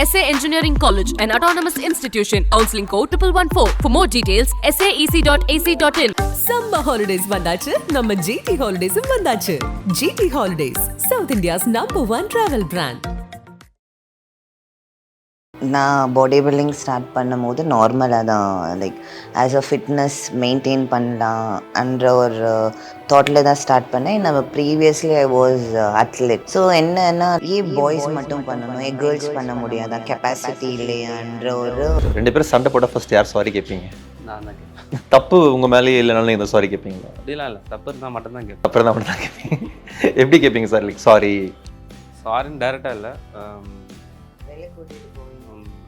SA Engineering College, an autonomous institution. Counseling code 1114. For more details, saec.ac.in. Summer holidays வந்தாச்சு நம்ம GT ஹாலிடேஸும் வந்தாச்சு GT holidays south India's number one travel brand நான் body building start பண்ணும்போது நார்மலாக தான் like as a fitness maintain பண்ணலாம் என்ற ஒரு தாட்டில் தான் ஸ்டார்ட் பண்ணேன். நம்ம previously I was athlete so என்னன்னா ஏன் பாய்ஸ் மட்டும் பண்ணணும் ஏன் கேர்ள்ஸ் பண்ண முடியாதா? கெப்பாசிட்டி இல்லையான்ற ஒரு ரெண்டு பேரும் சண்டை போட்டால் ஃபர்ஸ்ட் யார் சாரி கேட்பீங்க தப்பு உங்கள் மேலேயே இல்லைனாலும் நீங்கள் சாரி கேட்பீங்களா அப்படிலாம் இல்லை. தப்பு இருந்தால் மட்டும்தான் கேட்பேன் அப்புறம் தான் மட்டும் தான் கேட்பீங்க எப்படி கேட்பீங்க சார் லைக் சாரி சாரின்னு டேரெக்டாக இல்லை.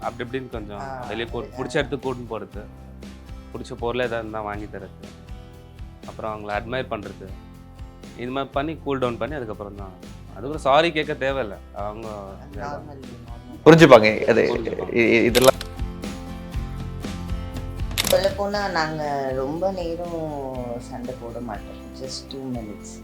அப்படி இப்படின்னு கொஞ்சம் வெளியே போ பிடிச்ச இடத்துக்கு கூட்டின்னு போகிறது பிடிச்ச பொருளை எதாவது இருந்தால் வாங்கி தரது. அப்புறம் அவங்கள அட்மையர் பண்ணுறது இது மாதிரி பண்ணி கூல் டவுன் பண்ணி அதுக்கப்புறம் தான். அதுக்கப்புறம் சாரி கேட்க தேவையில்லை. அவங்க புரிஞ்சுப்பாங்க. அது இதெல்லாம் சொல்ல போனால் நாங்கள் ரொம்ப நேரம் சண்டை போட மாட்டோம். ஜஸ்ட் டூ மினிட்ஸ்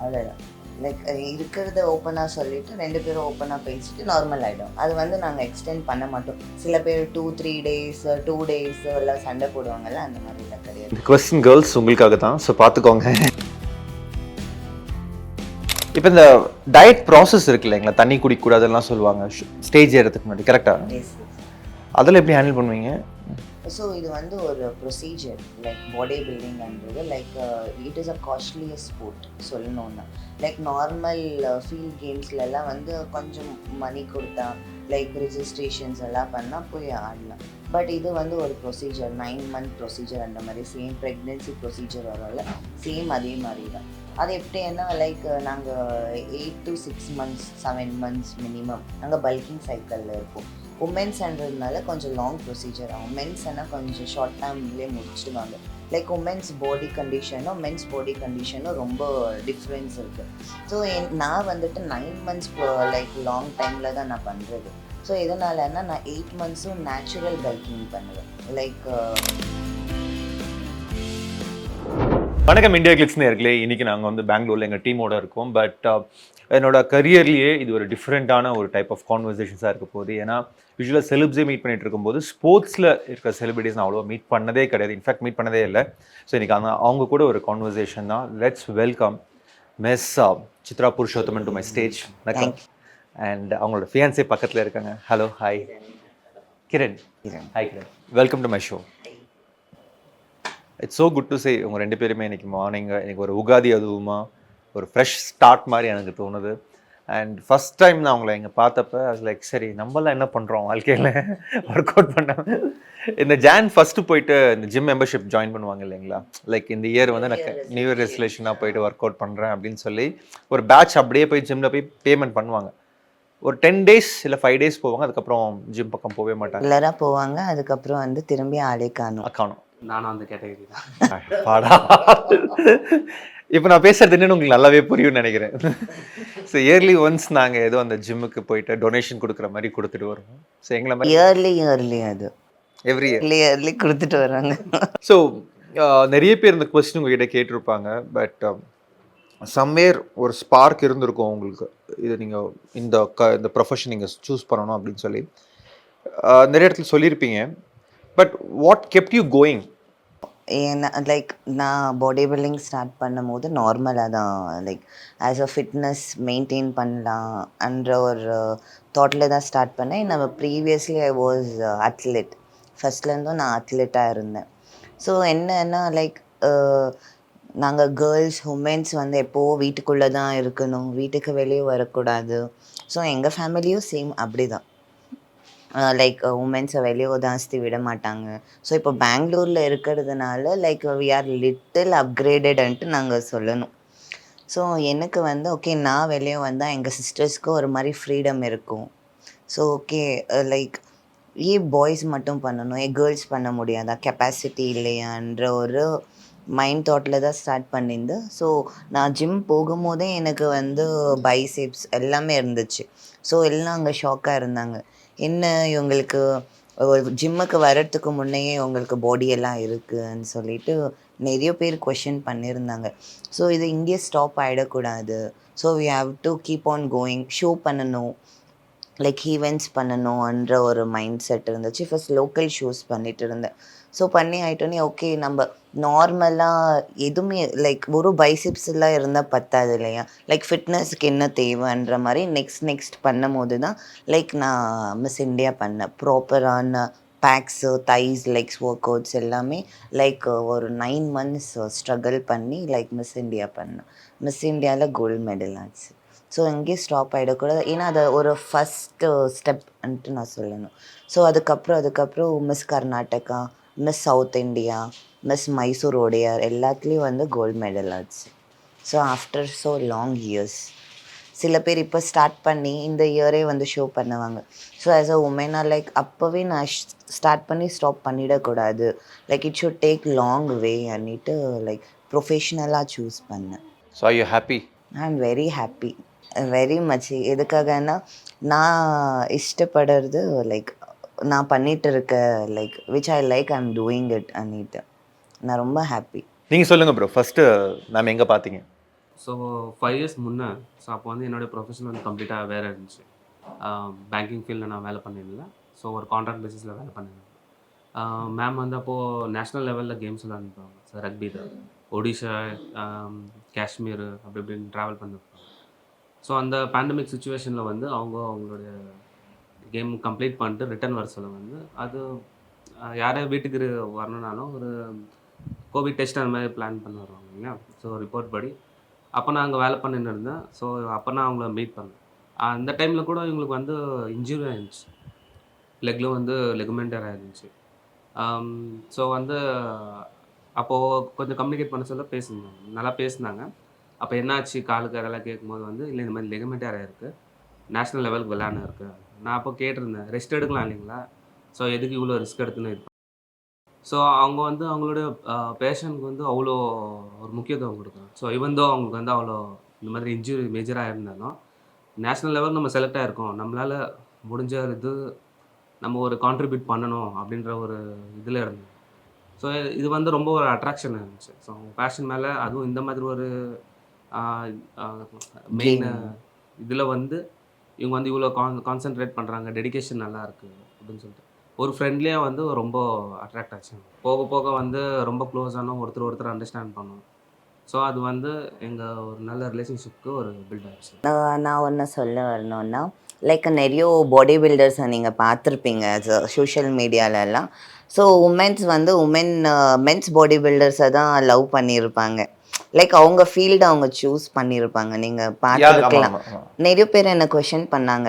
அவ்வளோதான் லைக் இருக்கிறத ஓப்பனாக சொல்லிட்டு ரெண்டு பேரும் ஓப்பனாக பேசிட்டு நார்மல் ஆகிடும் அது வந்து நாங்கள் எக்ஸ்டெண்ட் பண்ண மாட்டோம். சில பேர் two three days two days எல்லாம் சண்டை போடுவாங்கல்ல அந்த மாதிரிலாம் கிடையாது. கொஸ்டின் கேர்ள்ஸ் உங்களுக்காக தான். ஸோ பார்த்துக்கோங்க. இப்போ இந்த டயட் ப்ராசஸ் இருக்கு இல்லைங்களா? தண்ணி குடிக்கக்கூடாதுலாம் சொல்லுவாங்க. ஸ்டேஜ் ஏறதுக்கு முன்னாடி கரெக்டாக அதில் எப்படி ஹேண்டில் பண்ணுவீங்க? ஸோ இது வந்து ஒரு procedure like body பில்டிங்ன்றது like it is a costliest sport சொல்லணும்னா. லைக் நார்மல் ஃபீல்ட் கேம்ஸ்லலாம் வந்து கொஞ்சம் மணி கொடுத்தா லைக் ரிஜிஸ்ட்ரேஷன்ஸ் எல்லாம் பண்ணால் போய் ஆடலாம். பட் இது வந்து ஒரு ப்ரொசீஜர் நைன் மந்த் ப்ரொசீஜர் அந்த மாதிரி சேம் ப்ரெக்னென்சி ப்ரொசீஜர் வரல சேம் அதே மாதிரி தான். அது எப்படின்னா லைக் நாங்கள் eight to six months seven months minimum நாங்கள் பல்கிங் சைக்கிளில் இருப்போம். உமன்ஸ்ன்றதுனால கொஞ்சம் லாங் ப்ரொசீஜர் ஆகும். மென்ஸ்னா கொஞ்சம் ஷார்ட் டைம்லேயே முடிச்சிடுவாங்க. லைக் உமன்ஸ் பாடி கண்டிஷனும் மென்ஸ் பாடி கண்டிஷனும் ரொம்ப டிஃப்ரென்ஸ் இருக்குது ஸோ என் நான் வந்துட்டு நைன் மந்த்ஸ் லைக் லாங் டைமில் தான் நான் பண்ணுறது ஸோ எதனாலன்னா நான் எயிட் மந்த்ஸும் நேச்சுரல் பைக்கிங் பண்ணுவேன். லைக் uh, வணக்கம். இந்தியா கிளிக்ஸ் நேர்களே. இன்னைக்கு நாங்கள் வந்து பெங்களூரில் எங்கள் டீமோட இருக்கோம். பட் என்னோட கரியர்லேயே இது ஒரு டிஃப்ரெண்ட்டான ஒரு டைப் ஆஃப் கான்வர்சேஷன்ஸாக இருக்க போகுது. ஏன்னா யூஸ்வலாக செலிப்ஸே மீட் பண்ணிட்டு இருக்கும்போது ஸ்போர்ட்ஸில் இருக்க செலிபிரிட்டிஸ் நான் அவ்வளோ மீட் பண்ணதே கிடையாது. இன்ஃபேக்ட் மீட் பண்ணதே இல்லை. ஸோ இன்னைக்கு அந்த அவங்க கூட ஒரு கான்வர்சேஷன் தான். Let's welcome miss Chitra Purushothaman to my stage வணக்கம் அண்ட் அவங்களோட ஃபியான்ஸே பக்கத்தில் இருக்காங்க. Hello hi Kiran Kiran. Hi Kiran welcome to my show it's so good to say உங்கள் ரெண்டு பேருமே இன்னைக்கு மார்னிங் எனக்கு ஒரு உகாதி அதுவுமா? ஒரு ஃப்ரெஷ் ஸ்டார்ட் மாதிரி எனக்கு தோணுது. அண்ட் ஃபஸ்ட் டைம் நான் உங்களை இங்கே பார்த்தப்ப லைக் சரி நம்மளாம் என்ன பண்ணுறோம் வாழ்க்கையில்? ஒர்க் அவுட் பண்ண. இந்த ஜான் ஃபஸ்ட்டு போயிட்டு இந்த ஜிம் மெம்பர்ஷிப் ஜாயின் பண்ணுவாங்க இல்லைங்களா? லைக் இந்த இயர் வந்து நான் நியூ இயர் ரெசலேஷனாக போயிட்டு ஒர்க் அவுட் பண்ணுறேன் அப்படின்னு சொல்லி ஒரு பேட்ச் அப்படியே போய் ஜிம்மில் போய் பேமெண்ட் பண்ணுவாங்க. ஒரு டென் டேஸ் இல்லை ஃபைவ் டேஸ் போவாங்க அதுக்கப்புறம் ஜிம் பக்கம் போகவே மாட்டாங்க. ரெகுலராக போவாங்க அதுக்கப்புறம் வந்து திரும்பி ஆளே காணும். காணும். நானும் அந்த கேட்டகரி தான். பாடா. இப்போ நான் பேசுறது என்னன்னு உங்களுக்கு நல்லாவே புரியும்னு நினைக்கிறேன். ஸோ இயர்லி ஒன்ஸ் நாங்கள் ஏதோ அந்த ஜிம்முக்கு போயிட்டு டொனேஷன் கொடுக்குற மாதிரி கொடுத்துட்டு வருவோம். ஸோ எங்களை மாதிரி இயர்லி இயர்லி அது. எவ்ரி இயர் இயர்லி இயர்லி கொடுத்துட்டு வராங்க. ஸோ நிறைய பேர் இந்த கொஸ்டின் உங்ககிட்ட கேட்டிருப்பாங்க. பட் சம்வேர் ஒரு ஸ்பார்க் இருந்திருக்கும் உங்களுக்கு. இது நீங்கள் இந்த க இந்த ப்ரொஃபஷன் நீங்கள் சூஸ் பண்ணணும் அப்படின்னு சொல்லி. நிறைய இடத்துல சொல்லியிருப்பீங்க. But what kept you going ஏன்னா லைக் நான் பாடி பில்டிங் ஸ்டார்ட் பண்ணும்போது நார்மலாக தான் like as a fitness maintain பண்ணலாம் என்ற ஒரு தாட்டில் தான் ஸ்டார்ட் பண்ணேன். நம்ம ப்ரீவியஸ்லி ஐ வாஸ் அத்லெட் ஃபஸ்ட்லேருந்தும் நான் அத்லெட்டாக இருந்தேன். ஸோ என்னன்னா லைக் நாங்கள் கேர்ள்ஸ் உமன்ஸ் வந்து எப்போவும் வீட்டுக்குள்ளே தான் இருக்கணும். வீட்டுக்கு வெளியே வரக்கூடாது. ஸோ எங்கள் ஃபேமிலியும் சேம் அப்படி தான் லைக் உமன்ஸை வெளியே உதாசித்து விட மாட்டாங்க. ஸோ இப்போ பெங்களூரில் இருக்கிறதுனால லைக் வி ஆர் லிட்டில் அப்கிரேடட்ன்ட்டு நாங்கள் சொல்லணும். ஸோ எனக்கு வந்து ஓகே நான் வெளியே வந்தால் எங்கள் சிஸ்டர்ஸ்க்கு ஒரு மாதிரி ஃப்ரீடம் இருக்கும். So okay like a boys மட்டும் பண்ணணும் ஏ கேர்ள்ஸ் பண்ண முடியாதா? கெப்பாசிட்டி இல்லையான்ற ஒரு மைண்ட் தாட்டில் தான் ஸ்டார்ட் பண்ணியிருந்து ஸோ நான் ஜிம் போகும்போதே எனக்கு வந்து பைசெப்ஸ் எல்லாமே இருந்துச்சு. ஸோ எல்லாம் அங்கே ஷாக்காக இருந்தாங்க. என்ன இவங்களுக்கு ஜிம்முக்கு வர்றதுக்கு முன்னையே உங்களுக்கு பாடியெல்லாம் இருக்குதுன்னு சொல்லிட்டு நிறைய பேர் கொஷின் பண்ணியிருந்தாங்க ஸோ இது இங்கே ஸ்டாப் ஆகிடக்கூடாது so we have to keep on going show பண்ணணும். லைக் ஈவெண்ட்ஸ் பண்ணணும்ன்ற ஒரு மைண்ட் செட் இருந்துச்சு. ஃபர்ஸ்ட் லோக்கல் ஷோஸ் பண்ணிட்டு இருந்தேன். ஸோ பண்ணி ஆயிட்டோன்னே ஓகே நம்ம நார்மலாக எதுவுமே லைக் ஒரு பைசிப்ஸ் எல்லாம் இருந்தால் பத்தாது இல்லையா? லைக் ஃபிட்னஸ்க்கு என்ன தேவைன்ற மாதிரி நெக்ஸ்ட் நெக்ஸ்ட் பண்ணும் போது தான் லைக் நான் மிஸ் இண்டியா பண்ணேன். ப்ராப்பரான backs thighs legs workouts எல்லாமே லைக் ஒரு நைன் மந்த்ஸ் ஸ்ட்ரகிள் பண்ணி லைக் மிஸ் இந்தியா பண்ணேன். மிஸ் இந்தியாவில் கோல்டு மெடல் ஆச்சு. ஸோ எங்கேயும் ஸ்டாப் ஆகிடக்கூடாது ஏன்னா அது ஒரு ஃபஸ்ட்டு ஸ்டெப்ன்ட்டு நான் சொல்லணும். ஸோ அதுக்கப்புறம் அதுக்கப்புறம் miss Karnataka miss south India miss Mysore Wodeyar எல்லாத்துலேயும் வந்து கோல்டு மெடல் ஆச்சு. So after so long years சில பேர் இப்போ ஸ்டார்ட் பண்ணி இந்த இயரே வந்து ஷோ பண்ணுவாங்க. ஸோ ஆஸ் அ உமனா லைக் அப்போவே நான் ஸ்டார்ட் பண்ணி ஸ்டாப் பண்ணிடக்கூடாது. Like it should take long way அன்னிட்டு like ப்ரொஃபஷ்னலாக சூஸ் பண்ணேன். So I you happy I am very happy very much எதுக்காகன்னா நான் இஷ்டப்படுறது லைக் நான் பண்ணிட்டு இருக்க like which I like I am doing it அன்னிட்டு நான் ரொம்ப ஹாப்பி நீங்கள் சொல்லுங்கள் ப்ரோ ஃபஸ்ட்டு மேம் எங்கே பார்த்தீங்க ஸோ ஃபைவ் இயர்ஸ் முன்னே ஸோ அப்போ வந்து என்னுடைய ப்ரொஃபஷன் வந்து கம்ப்ளீட்டாக வேறு இருந்துச்சு. பேங்கிங் ஃபீல்டில் நான் வேலை பண்ணியிருந்தேன். ஸோ ஒரு கான்ட்ராக்ட் பேசிஸில் வேலை பண்ணியிருந்தேன். மேம் வந்து அப்போது நேஷ்னல் லெவலில் கேம்ஸ் எல்லாம் அனுப்புவாங்க ஸோ ரக்பியில் ஒடிஷா காஷ்மீர் அப்படி இப்படின்னு ட்ராவல் பண்ணிருப்பாங்க ஸோ அந்த பேண்டமிக் சுச்சுவேஷனில் வந்து அவங்க அவங்களுடைய கேம் கம்ப்ளீட் பண்ணிட்டு ரிட்டர்ன் வர சொல்ல வந்து அது யாரே வீட்டுக்கு வரணுனாலும் ஒரு கோவிட் டெஸ்ட் அந்த மாதிரி பிளான் பண்ண வருவாங்க இல்லையா ஸோ ரிப்போர்ட் படி. அப்போ நான் அங்கே வேலை பண்ணிட்டு இருந்தேன். ஸோ அப்போ நான் அவங்கள மீட் பண்ணேன். அந்த டைமில் கூட இவங்களுக்கு வந்து இன்ஜுரி ஆயிருந்துச்சு. லெக்கில் வந்து லெகுமெண்டர் ஆயிருந்துச்சு. ஸோ வந்து அப்போது கொஞ்சம் கம்யூனிகேட் பண்ண சொல்ல பேசியிருந்தாங்க. நல்லா பேசினாங்க. அப்போ என்னாச்சு? காலுக்கு அதெல்லாம் கேட்கும்போது வந்து இல்லை இந்த மாதிரி லெகுமெண்டர் இருக்குது நேஷ்னல் லெவலுக்கு விளையாட இருக்குது நான் அப்போ கேட்டிருந்தேன் ரெஸ்ட் எடுக்கலாம் இல்லைங்களா? ஸோ எதுக்கு இவ்வளோ ரிஸ்க் எடுத்துன்னு இது ஸோ அவங்க வந்து அவங்களோட பேஷண்ட்க்கு வந்து அவ்வளோ ஒரு முக்கியத்துவம் கொடுக்குறாங்க ஸோ இவன் தான் அவங்களுக்கு வந்து அவ்வளோ இந்த மாதிரி இன்ஜுரி மேஜராக இருந்தாலும் நேஷ்னல் லெவல் நம்ம செலக்ட் ஆகிருக்கோம் நம்மளால் முடிஞ்ச இது நம்ம ஒரு கான்ட்ரிபியூட் பண்ணணும் அப்படின்ற ஒரு இதில் இருந்தோம். ஸோ இது வந்து ரொம்ப ஒரு அட்ராக்ஷன் இருந்துச்சு. ஸோ பேஷன் மேலே அதுவும் இந்த மாதிரி ஒரு மெயின் இதில் வந்து இவங்க வந்து இவ்வளோ கான் கான்சென்ட்ரேட் பண்ணுறாங்க டெடிகேஷன் நல்லா இருக்குது அப்படின்னு சொல்லிட்டு. ஒரு ஃப்ரெண்ட்லியாக வந்து ரொம்ப அட்ராக்ட் ஆச்சு. போக போக வந்து ரொம்ப க்ளோஸ் ஆனோம் ஒருத்தர் ஒருத்தர் அண்டர்ஸ்டாண்ட் பண்ணோம். ஸோ அது வந்து எங்கள் ஒரு நல்ல ரிலேஷன்ஷிப்க்கு ஒரு பில்ட் ஆச்சு நான் நான் ஒன்று சொல்ல வரணும்னா லைக் நிறைய பாடி பில்டர்ஸை நீங்கள் பார்த்துருப்பீங்க சோஷியல் மீடியாலெல்லாம் ஸோ உமென்ஸ் வந்து உமென் மென்ஸ் பாடி பில்டர்ஸை தான் லவ் பண்ணியிருப்பாங்க. லைக் அவங்க ஃபீல்டு அவங்க சூஸ் பண்ணியிருப்பாங்க நீங்கள் பார்த்துருக்கலாம். நிறைய பேர் என்ன கொஷின் பண்ணாங்க.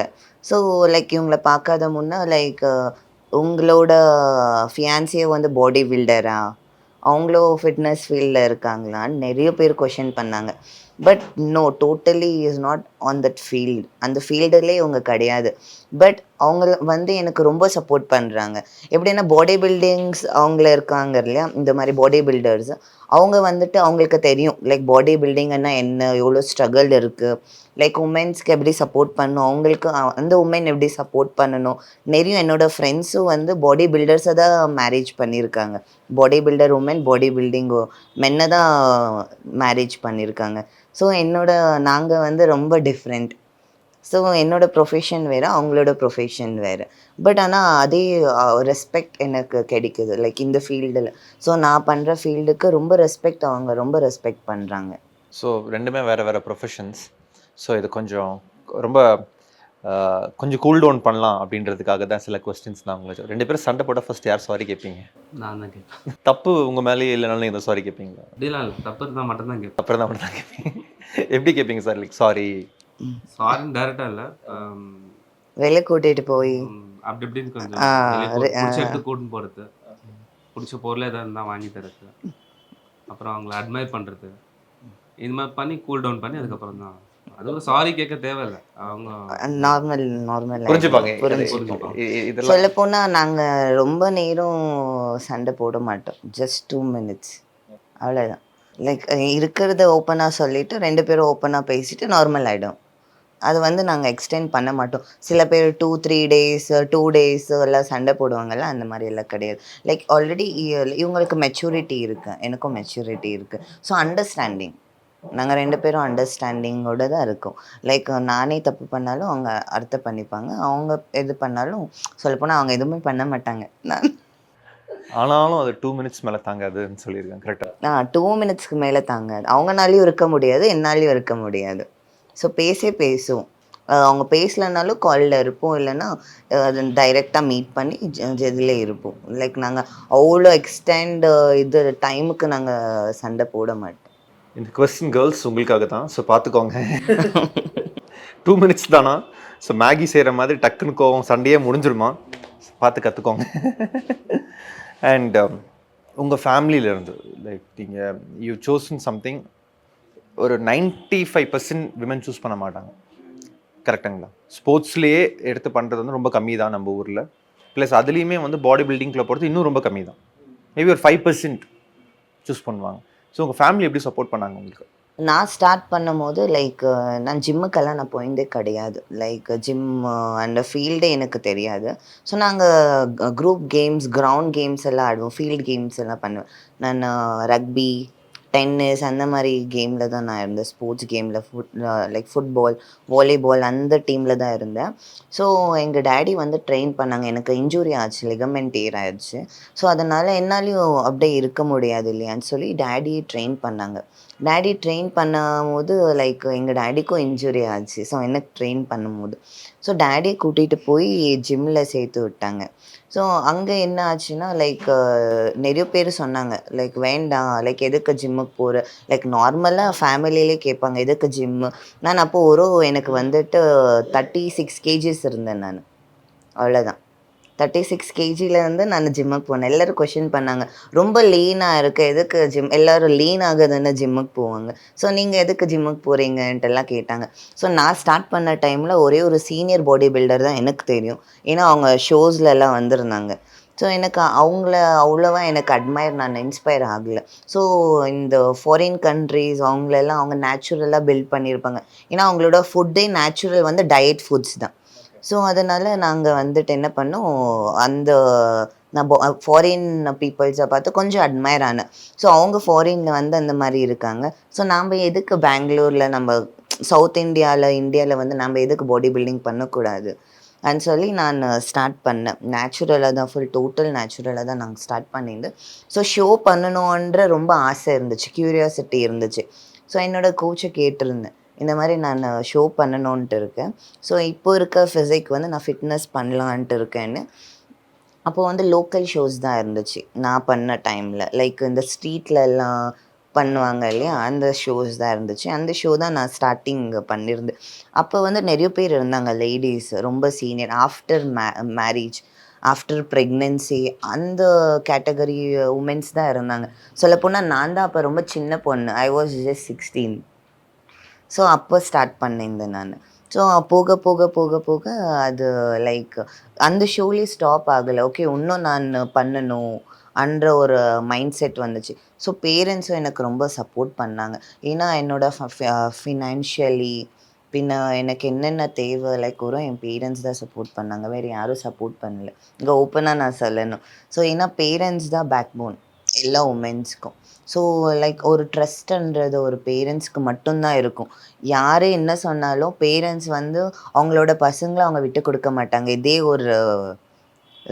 ஸோ லைக் இவங்களை பார்க்காத முன்னே லைக் உங்களோட ஃபியான்சியே வந்து பாடி பில்டரா அவங்களும் ஃபிட்னஸ் ஃபீல்டில் இருக்காங்களான்னு நிறைய பேர் கொஷின் பண்ணாங்க. But no totally is not on that field அந்த ஃபீல்டுலேயே இவங்க கிடையாது. பட் அவங்க வந்து எனக்கு ரொம்ப சப்போர்ட் பண்ணுறாங்க எப்படின்னா பாடி பில்டிங்ஸ் அவங்கள இருக்காங்க இல்லையா? இந்த மாதிரி பாடி பில்டர்ஸ் அவங்க வந்துட்டு அவங்களுக்கு தெரியும். லைக் பாடி பில்டிங்னா என்ன? எவ்வளோ ஸ்ட்ரகிள் இருக்குது லைக் உமன்ஸ்க்கு எப்படி சப்போர்ட் பண்ணணும்? அவங்களுக்கு அந்த உமன் எப்படி சப்போர்ட் பண்ணணும்? நிறைய என்னோடய ஃப்ரெண்ட்ஸும் வந்து பாடி பில்டர்ஸை தான் மேரேஜ் பண்ணியிருக்காங்க body builder woman body building மென்னை தான் மேரேஜ் பண்ணியிருக்காங்க ஸோ என்னோட நாங்கள் வந்து ரொம்ப டிஃப்ரெண்ட் ஸோ என்னோட ப்ரொஃபஷன் வேறு அவங்களோட ப்ரொஃபஷன் வேறு. பட் ஆனால் அதே ரெஸ்பெக்ட் எனக்கு கிடைக்குது. லைக் இந்த ஃபீல்டில் ஸோ நான் பண்ணுற ஃபீல்டுக்கு ரொம்ப ரெஸ்பெக்ட் அவங்க ரொம்ப ரெஸ்பெக்ட் பண்ணுறாங்க ஸோ ரெண்டுமே வேறு வேறு ப்ரொஃபஷன்ஸ் ஸோ இது கொஞ்சம் ரொம்ப கொஞ்சம் கூல் டவுன் பண்ணலாம் அப்படின்றதுக்காக தான் சில கொஸ்டின்ஸ் நான் உங்களுக்கு ரெண்டு பேரும் சண்டை போட்டால் ஃபர்ஸ்ட் யார் சாரி கேட்பீங்க? நான் தான் கேட்பேன். தப்பு உங்கள் மேலேயே இல்லைனாலும் நீங்கள் சாரி கேட்பீங்களா? அப்படிலாம் இல்லை தப்பு இருந்தால் மட்டும்தான் கேட்பேன். அப்புறம் தான் மட்டும் தான் கேட்பீங்க. எப்படி கேட்பீங்க சார் லைக் சாரி சாரின்னு டேரெக்டாக இல்லை. வெளியே கூட்டிகிட்டு போய். அப்படி இப்படின்னு கொஞ்சம். பிடிச்ச இடத்துக்கு கூட்டின்னு போகிறது பிடிச்ச பொருள் எதாவது இருந்தால் வாங்கி தரது. அப்புறம் அவங்கள அட்மையர் பண்ணுறது இது மாதிரி பண்ணி கூல் டவுன் பண்ணி அதுக்கப்புறம் தான். அது ஒரு சாரி கேட்க தேவையில்லை. அவங்க நார்மல் நார்மல் புரிஞ்சுப்பாங்க. சொல்ல போனால் நாங்கள் ரொம்ப நேரம் சண்டை போட மாட்டோம். ஜஸ்ட் டூ மினிட்ஸ் அவ்வளோதான் லைக் இருக்கிறத ஓப்பனாக சொல்லிட்டு ரெண்டு பேரும் ஓப்பனாக பேசிட்டு நார்மல் ஆகிடும் அது வந்து நாங்கள் எக்ஸ்டெண்ட் பண்ண மாட்டோம். சில பேர் two three days two days எல்லாம் சண்டை போடுவாங்கல்ல அந்த மாதிரி எல்லாம் கிடையாது. லைக் ஆல்ரெடி இவங்களுக்கு மெச்சூரிட்டி இருக்குது எனக்கும் மெச்சூரிட்டி இருக்குது ஸோ அண்டர்ஸ்டாண்டிங் நாங்கள் ரெண்டு பேரும் அண்டர்ஸ்டாண்டிங்கோட தான் இருக்கோம். லைக் நானே தப்பு பண்ணாலும் அவங்க அர்த்தம் பண்ணிப்பாங்க. அவங்க எது பண்ணாலும் சொல்லப்போனால் அவங்க எதுவுமே பண்ண மாட்டாங்க. நான் ஆனாலும் அது டூ மினிட்ஸ் மேலே தாங்காதுன்னு சொல்லியிருக்கேன் கரெக்டாக நான் டூ மினிட்ஸ்க்கு மேலே தாங்காது. அவங்கனாலையும் இருக்க முடியாது என்னாலையும் இருக்க முடியாது. ஸோ பேசே பேசுவோம். அவங்க பேசலைனாலும் காலில் இருப்போம். இல்லைன்னா அது டைரெக்டாக மீட் பண்ணி இதில் இருப்போம். லைக் நாங்கள் அவ்வளோ எக்ஸ்டெண்ட் இது டைமுக்கு நாங்கள் சண்டை போட மாட்டோம். இந்த கொஸ்டின் கேர்ள்ஸ் உங்களுக்காக தான் ஸோ பார்த்துக்கோங்க டூ மினிட்ஸ் தானா? ஸோ மேகி செய்கிற மாதிரி டக்குன்னு கோவம் சண்டையே முடிஞ்சிருமா? பார்த்து கற்றுக்கோங்க அண்ட் உங்கள் ஃபேமிலியிலேருந்து லைக் நீங்கள் யூ சோஸ்ன் சம்திங் ஒரு 95% ஃபைவ் பர்சன்ட் விமன் சூஸ் பண்ண மாட்டாங்க. கரெக்டுங்களா ஸ்போர்ட்ஸ்லேயே எடுத்து பண்ணுறது வந்து ரொம்ப கம்மி தான் நம்ம ஊரில். ப்ளஸ் அதுலேயுமே வந்து பாடி பில்டிங்கில் போகிறது இன்னும் ரொம்ப கம்மி தான் மேபி ஒரு ஃபைவ் பர்சன்ட் சூஸ் பண்ணுவாங்க. ஸோ உங்கள் ஃபேமிலி எப்படி சப்போர்ட் பண்ணாங்க உங்களுக்கு? நான் ஸ்டார்ட் பண்ணும்போது லைக் நான் ஜிம்முக்கெல்லாம் நான் போயிருந்தே கிடையாது. லைக் ஜிம் அந்த ஃபீல்டே எனக்கு தெரியாது. ஸோ நாங்கள் குரூப் கேம்ஸ் கிரவுண்ட் கேம்ஸ் எல்லாம் ஆடுவோம். ஃபீல்டு கேம்ஸ் எல்லாம் பண்ணுவேன் நான் ரக்பி டென்னிஸ் அந்த மாதிரி கேமில் தான் நான் இருந்தேன். ஸ்போர்ட்ஸ் கேமில் ஃபுட் லைக் ஃபுட்பால் வாலிபால் அந்த டீமில் தான் இருந்தேன். ஸோ எங்கள் டேடி வந்து ட்ரெயின் பண்ணாங்க. எனக்கு இன்ஜூரி ஆச்சு லிகமெண்ட் ஏர் ஆயிடுச்சு. ஸோ அதனால் என்னாலையும் அப்படியே இருக்க முடியாது இல்லையான்னு சொல்லி டேடி ட்ரெயின் பண்ணாங்க. டேடி ட்ரெயின் பண்ணும்போது லைக் எங்கள் டேடிக்கும் இன்ஜுரி ஆச்சு. ஸோ எனக்கு ட்ரெயின் பண்ணும்போது. ஸோ டேடியை கூட்டிகிட்டு போய் ஜிம்மில் சேர்த்து விட்டாங்க. ஸோ அங்கே என்ன ஆச்சுன்னா லைக் நிறைய பேர் சொன்னாங்க. லைக் வேண்டாம். லைக் எதுக்கு ஜிம்முக்கு போகிற லைக் நார்மலாக ஃபேமிலியிலே கேட்பாங்க எதுக்கு ஜிம்மு நான் அப்போது ஒரு எனக்கு வந்துட்டு தேர்ட்டி சிக்ஸ் கேஜிஸ் இருந்தேன் நான். அவ்வளோதான் தேர்ட்டி சிக்ஸ் கேஜிலேருந்து நான் ஜிம்முக்கு போனேன். எல்லோரும் கொஷின் பண்ணாங்க. ரொம்ப லீனாக இருக்கு எதுக்கு ஜிம் எல்லோரும் லீன் ஆகுதுன்னு ஜிம்முக்கு போவாங்க. ஸோ நீங்கள் எதுக்கு ஜிம்முக்கு போகிறீங்கன்ட்டுலாம் கேட்டாங்க. ஸோ நான் ஸ்டார்ட் பண்ண டைமில் ஒரே ஒரு சீனியர் பாடி பில்டர் தான் எனக்கு தெரியும். ஏன்னா அவங்க ஷோஸ்லலாம் வந்திருந்தாங்க. ஸோ எனக்கு அவங்கள அவ்வளோவா எனக்கு அட்மையர் நான் இன்ஸ்பயர் ஆகலை. ஸோ இந்த ஃபாரின் கண்ட்ரீஸ் அவங்களெல்லாம் அவங்க நேச்சுரலாக பில்ட் பண்ணியிருப்பாங்க ஏன்னா அவங்களோட ஃபுட்டே நேச்சுரல் வந்து டயட் ஃபுட்ஸ் தான். ஸோ அதனால் நாங்கள் வந்துட்டு என்ன பண்ணோம் அந்த நான் ஃபாரின் பீப்புள்ஸை பார்த்து கொஞ்சம் அட்மையர் ஆனேன் ஸோ அவங்க ஃபாரினில் வந்து அந்த மாதிரி இருக்காங்க. ஸோ நாம் எதுக்கு பெங்களூரில் நம்ம சவுத் இந்தியாவில் இந்தியாவில் வந்து நம்ம எதுக்கு பாடி பில்டிங் பண்ணக்கூடாது? அண்ட் சொல்லி நான் ஸ்டார்ட் பண்ணேன். நேச்சுரலாக தான் ஃபுல் டோட்டல் நேச்சுரலாக தான் நாங்கள் ஸ்டார்ட் பண்ணியிருந்து ஸோ ஷோ பண்ணணுன்ற ரொம்ப ஆசை இருந்துச்சு. க்யூரியாசிட்டி இருந்துச்சு. ஸோ என்னோட கோச்சை கேட்டிருந்தேன். இந்த மாதிரி நான் ஷோ பண்ணணுன்ட்டு இருக்கேன். ஸோ இப்போ இருக்க ஃபிசிக் வந்து நான் ஃபிட்னஸ் பண்ணலான்ட்டு இருக்கேன்னு. அப்போது வந்து லோக்கல் ஷோஸ் தான் இருந்துச்சு. நான் பண்ண டைமில் லைக் இந்த ஸ்ட்ரீட்லலாம் பண்ணுவாங்க இல்லையா? அந்த ஷோஸ் தான் இருந்துச்சு. அந்த ஷோ தான் நான் ஸ்டார்டிங் பண்ணியிருந்தேன் அப்போ வந்து நிறைய பேர் இருந்தாங்க லேடிஸ் ரொம்ப senior after my marriage after pregnancy அந்த கேட்டகரி உமன்ஸ் தான் இருந்தாங்க. சொல்லப்போனால் நான் தான் அப்போ ரொம்ப சின்ன பொண்ணு. I was just sixteen so அப்போ ஸ்டார்ட் பண்ணியிருந்தேன் நான். ஸோ போக போக போக போக அது லைக் அந்த ஷோலேயே ஸ்டாப் ஆகலை. ஓகே இன்னும் நான் பண்ணணும் அன்ற ஒரு மைண்ட் செட் வந்துச்சு ஸோ பேரண்ட்ஸும் எனக்கு ரொம்ப சப்போர்ட் பண்ணாங்க. ஏன்னா என்னோடய ஃபினான்ஷியலி பின்ன எனக்கு என்னென்ன தேவை லைக் வரும் என் பேரண்ட்ஸ் தான் சப்போர்ட் பண்ணாங்க. வேறு யாரும் சப்போர்ட் பண்ணல. இங்கே ஓப்பனாக நான் சொல்லணும். ஸோ ஏன்னா பேரண்ட்ஸ் தான் பேக் போன் எல்லா உமன்ஸ்க்கும் ஸோ லைக் ஒரு ட்ரஸ்ட்ன்றது ஒரு பேரண்ட்ஸ்க்கு மட்டும்தான் இருக்கும். யார் என்ன சொன்னாலும் பேரண்ட்ஸ் வந்து அவங்களோட பசங்களை அவங்க விட்டு கொடுக்க மாட்டாங்க. இதே ஒரு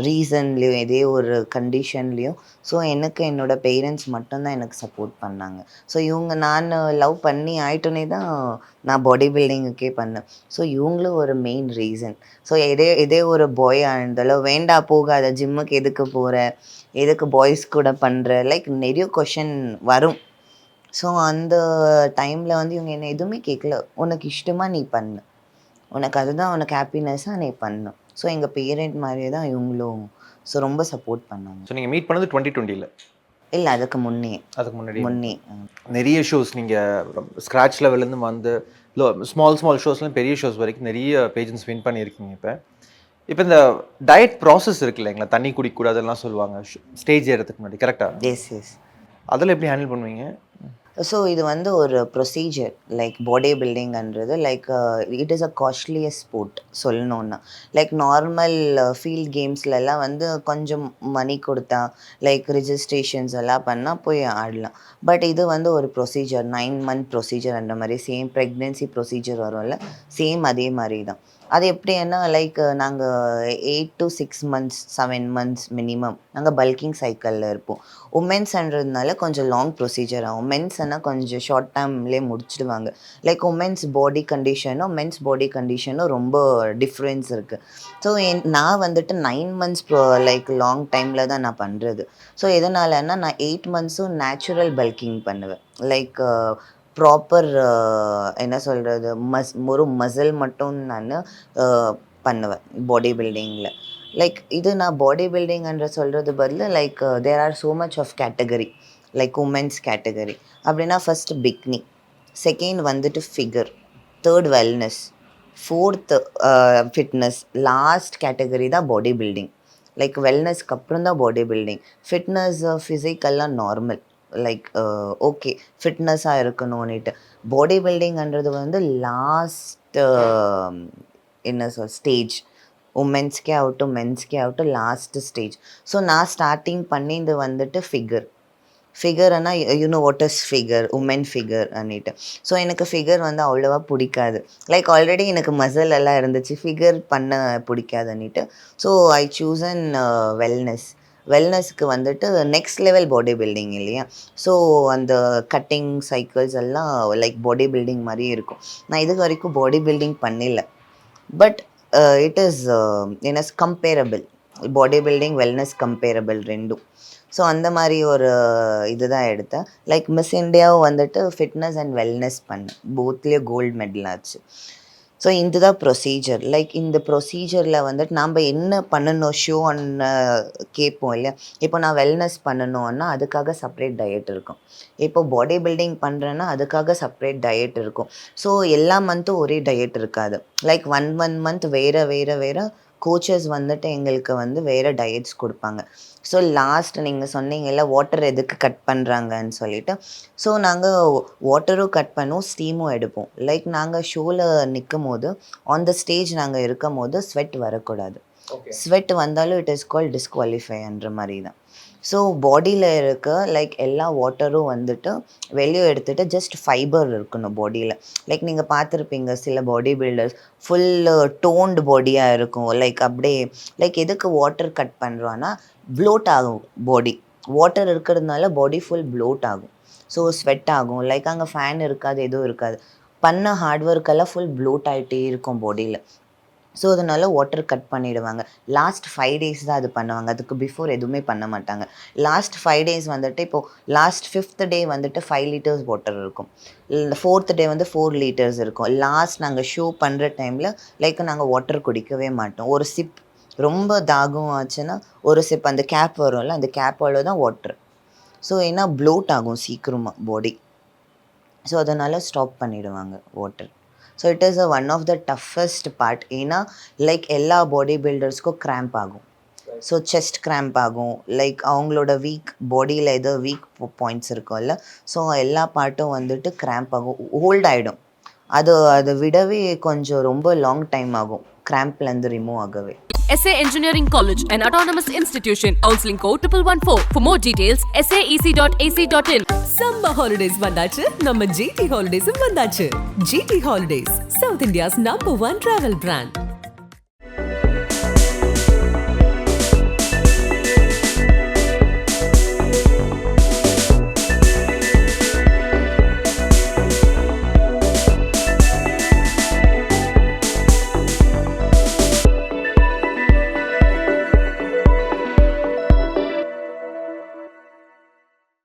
ரீசன்லேயும் இதே ஒரு கண்டிஷன்லேயும் ஸோ எனக்கு என்னோட பேரண்ட்ஸ் மட்டும்தான் எனக்கு சப்போர்ட் பண்ணாங்க. ஸோ இவங்க நான் லவ் பண்ணி ஆயிட்டோன்னே தான் நான் பாடி பில்டிங்குக்கே பண்ணேன். ஸோ இவங்களும் ஒரு மெயின் ரீசன் ஸோ இதே இதே ஒரு பாய் இருந்தாலும் வேண்டா போகாத ஜிம்முக்கு எதுக்கு போகிற எதுக்கு பாய்ஸ் கூட பண்ணுற லைக் நிறைய கொஷின் வரும். ஸோ அந்த டைமில் வந்து இவங்க என்ன எதுவுமே கேட்கல உனக்கு இஷ்டமாக நீ பண்ணு. உனக்கு அதுதான் உனக்கு ஹாப்பினஸ்ஸாக நீ பண்ணு. ஸோ எங்கள் பேரண்ட் மாதிரியே தான் இவங்களும் ஸோ ரொம்ப சப்போர்ட் பண்ணாங்க. ஸோ நீங்கள் மீட் பண்ணது டுவெண்ட்டி டுவெண்ட்டியில் இல்லை அதுக்கு முன்னே. அதுக்கு முன்னாடி. முன்னே. நிறைய ஷோஸ் நீங்கள் ஸ்க்ராட்ச் லெவல்லேருந்து வந்து லோ ஸ்மால் ஸ்மால் ஷோஸ்லாம் பெரிய ஷோஸ் வரைக்கும் நிறைய பேஜன்ஸ் வின் பண்ணியிருக்கீங்க இப்போ. இப்போ இந்த டயட் ப்ராசஸ் இருக்கு இல்லைங்களா? தண்ணி குடிக்கக்கூடாதுலாம் சொல்லுவாங்க. ஸ்டேஜ் ஏறதுக்கு முன்னாடி கரெக்டாக எஸ் எஸ் அதில் எப்படி ஹேண்டில் பண்ணுவீங்க? ஸோ இது வந்து ஒரு procedure like body பில்டிங்ன்றது like it is a costliest sport சொல்லணுன்னா லைக் நார்மல் ஃபீல்ட் கேம்ஸ்லலாம் வந்து கொஞ்சம் மணி கொடுத்தா லைக் ரிஜிஸ்ட்ரேஷன்ஸ் எல்லாம் பண்ணால் போய் ஆடலாம். பட் இது வந்து ஒரு ப்ரொசீஜர் நைன் மந்த் ப்ரொசீஜர்ன்ற மாதிரி சேம் ப்ரெக்னென்சி ப்ரொசீஜர் வரும்ல சேம் அதே மாதிரி தான். அது எப்படின்னா லைக் நாங்கள் eight to six months seven months minimum நாங்கள் பல்கிங் சைக்கிளில் இருப்போம். உமென்ஸ்ன்றதுனால கொஞ்சம் லாங் ப்ரொசீஜர் ஆகும். பர்சனை கொஞ்சம் ஷார்ட் டைம்லேயே முடிச்சிடுவாங்க. லைக் உமென்ஸ் பாடி கண்டிஷனும் மென்ஸ் பாடி கண்டிஷனும் ரொம்ப டிஃப்ரென்ஸ் இருக்குது ஸோ என் நான் வந்துட்டு நைன் மந்த்ஸ் லைக் லாங் டைமில் தான் நான் பண்ணுறது ஸோ எதனாலன்னா நான் எயிட் மந்த்ஸும் நேச்சுரல் பல்கிங் பண்ணுவேன். லைக் ப்ராப்பர் என்ன சொல்கிறது மஸ் ஒரு மசில் மட்டும் நான் பண்ணுவேன் பாடி பில்டிங்கில் லைக் இது நான் பாடி பில்டிங்ன்ற சொல்கிறது பதில் like there are so much of category like womens category அப்படின்னா ஃபஸ்ட்டு பிக்னி செகண்ட் வந்துட்டு figure third wellness fourth fitness last category தான் பாடி பில்டிங் லைக் வெல்னஸ்க்கு அப்புறம் தான் பாடி பில்டிங் ஃபிட்னஸ் ஃபிசிக்கல்லாம் நார்மல் லைக் ஓகே ஃபிட்னஸாக இருக்கணும்னுட்டு. பாடி பில்டிங்ன்றது வந்து லாஸ்ட் um, என்ன சொல் ஸ்டேஜ் உமென்ஸ்க்கே ஆகட்டும் மென்ஸ்க்கே ஆகட்டும் லாஸ்ட் ஸ்டேஜ் ஸோ நான் ஸ்டார்டிங் பண்ணிது வந்துட்டு figure ஃபிகர்னா you know what is figure woman figure அன்னிட்டு. So எனக்கு ஃபிகர் வந்து அவ்வளோவா பிடிக்காது. லைக் ஆல்ரெடி எனக்கு மசில் எல்லாம் இருந்துச்சு. ஃபிகர் பண்ண பிடிக்காது அன்னிட்டு. So I choose an wellness வெல்னஸ்க்கு வந்துட்டு நெக்ஸ்ட் லெவல் பாடி பில்டிங் இல்லையா? ஸோ அந்த கட்டிங் சைக்கிள்ஸ் எல்லாம் லைக் பாடி பில்டிங் மாதிரியே இருக்கும். நான் இது வரைக்கும் பாடி பில்டிங் பண்ணல பட் இட் இஸ் என்ன comparable body building wellness comparable ரெண்டும். ஸோ அந்த மாதிரி ஒரு இதுதான் எடுத்தேன். லைக் மிஸ் இந்தியாவும் வந்துட்டு ஃபிட்னஸ் அண்ட் வெல்னஸ் பண்ணேன் போத்லேயே கோல்டு மெடல் ஆச்சு. ஸோ இதுதான் ப்ரொசீஜர் லைக் இந்த ப்ரொசீஜரில் வந்துட்டு நாம் என்ன பண்ணணும் ஷோ அண்ண கேட்போம் இல்லையா? இப்போ நான் வெல்னஸ் பண்ணணும்னா அதுக்காக செப்பரேட் டயட் இருக்கும். இப்போ பாடி பில்டிங் பண்ணுறேன்னா அதுக்காக செப்பரேட் டயட் இருக்கும். ஸோ எல்லா மந்த்தும் ஒரே டயட் இருக்காது. லைக் ஒன் ஒன் மந்த் வேறு வேறு வேறு கோச்சஸ் வந்துட்டு எங்களுக்கு வந்து வேறு டயட்ஸ் கொடுப்பாங்க. ஸோ லாஸ்ட் நீங்கள் சொன்னீங்கல்ல வாட்டர் எதுக்கு கட் பண்ணுறாங்கன்னு சொல்லிட்டு ஸோ நாங்கள் வாட்டரும் கட் பண்ணுவோம் ஸ்டீமும் எடுப்போம். லைக் நாங்கள் ஷோவில் நிற்கும் போது ஆன் த ஸ்டேஜ் நாங்கள் இருக்கும் போது ஸ்வெட் வரக்கூடாது ஸ்வெட் வந்தாலும் இட் இஸ் கால் டிஸ்குவாலிஃபைன்ற மாதிரி தான். ஸோ பாடியில் இருக்க லைக் எல்லா வாட்டரும் வந்துட்டு வெளியே எடுத்துகிட்டு ஜஸ்ட் ஃபைபர் இருக்கணும் பாடியில் லைக் நீங்கள் பார்த்துருப்பீங்க சில பாடி பில்டர்ஸ் ஃபுல் டோன்டு பாடியாக இருக்கும். லைக் அப்படியே லைக் எதுக்கு வாட்டர் கட் பண்ணுறோன்னா ப்ளோட் ஆகும் பாடி வாட்டர் இருக்கிறதுனால பாடி ஃபுல் ப்ளோட் ஆகும். ஸோ ஸ்வெட் ஆகும். லைக் அங்கே ஃபேன் இருக்காது எதுவும் இருக்காது. பண்ண ஹார்ட் ஒர்க்கெல்லாம் ஃபுல் ப்ளோட் ஆகிட்டே இருக்கும் பாடியில் ஸோ அதனால வாட்டர் கட் பண்ணிவிடுவாங்க லாஸ்ட் ஃபைவ் டேஸ் தான் அது பண்ணுவாங்க. அதுக்கு பிஃபோர் எதுவுமே பண்ண மாட்டாங்க. லாஸ்ட் ஃபைவ் டேஸ் வந்துட்டு இப்போது லாஸ்ட் ஃபிஃப்த் டே வந்துட்டு ஃபைவ் லிட்டர்ஸ் வாட்டர் இருக்கும். ஃபோர்த் டே வந்து ஃபோர் லிட்டர்ஸ் இருக்கும். லாஸ்ட் நாங்கள் ஷோ பண்ணுற டைமில் லைக் நாங்கள் வாட்டர் குடிக்கவே மாட்டோம். ஒரு சிப் ரொம்ப தாகம் ஆச்சுன்னா ஒரு சிப் அந்த கேப் வரும்ல அந்த கேப்போட தான் வாட்டர் ஸோ ஏன்னா ப்ளோட் ஆகும் சீக்கிரமாக பாடி ஸோ அதனால் ஸ்டாப் பண்ணிவிடுவாங்க water so it is a one of the toughest part ஏன்னா லைக் எல்லா பாடி பில்டர்ஸ்க்கும் கிராம்ப் ஆகும் ஸோ செஸ்ட் கிராம்ப் ஆகும் லைக் அவங்களோட வீக் பாடியில் ஏதோ வீக் பாயிண்ட்ஸ் இருக்கும்ல ஸோ எல்லா பார்ட்டும் வந்துட்டு கிராம்ப் ஆகும் ஹோல்ட் ஆகிடும் அது அதை விடவே கொஞ்சம் ரொம்ப லாங் டைம் ஆகும். Crampland remove agave. SA Engineering College, an autonomous institution. Counseling code 1114. For more details, saec.ac.in. Summer holidays vandachu, நம்ம GT holidays vandachu. GT Holidays, South India's number one travel brand.